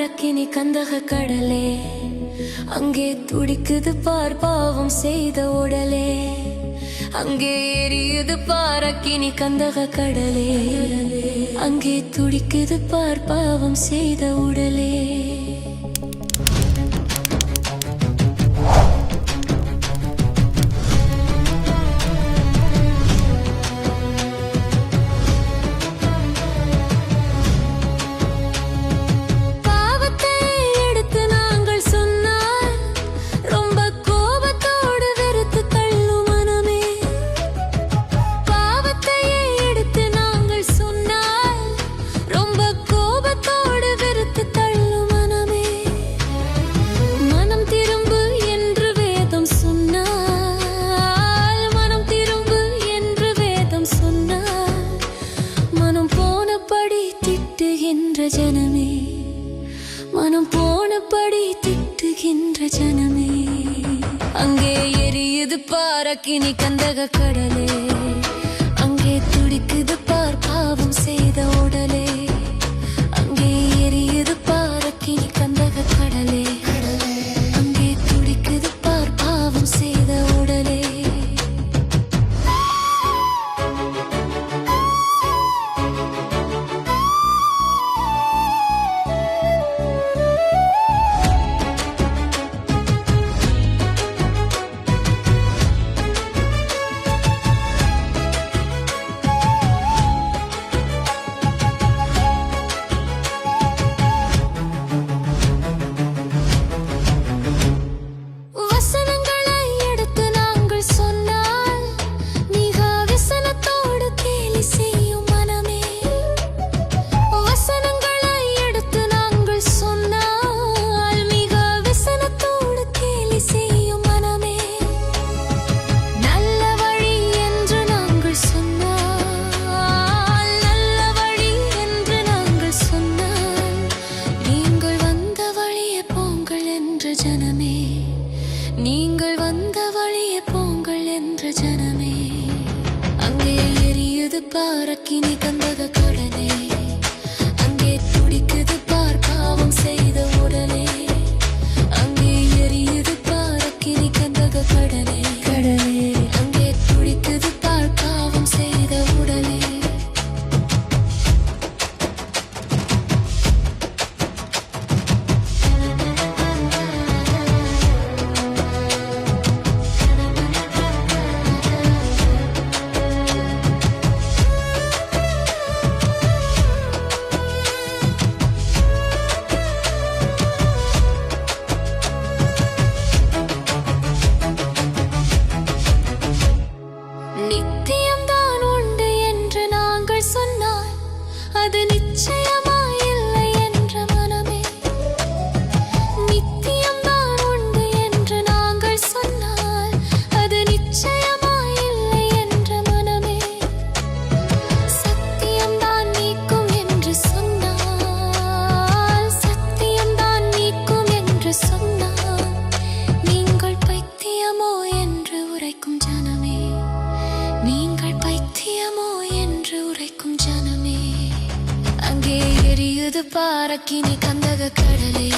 பரக்கினி கந்தக கடலே அங்கே துடிக்குது பார் பாவம் செய்த உடலே. அங்கே எரியுது பாரக்கினி கந்தக கடலே அங்கே துடிக்குது பார் பாவம் செய்த உடலே. கக்கினி கந்தக கடலே. ಕಾರಕ್ಕಿನಿ ತಂದ அது நிச்சயமா இல்லை என்ற மனமே. நித்தியம்தான் உண்டு என்று நாங்கள் சொன்னால் அது நிச்சயமா இல்லை என்ற மனமே. சத்தியம்தான் நீக்கும் என்று சொன்னால் சத்தியம்தான் நீக்கும் என்று சொன்னால் நீங்கள் பைத்தியமோ என்று நீங்கள் தெரியுது பாரக்கினி கந்தக கடலே.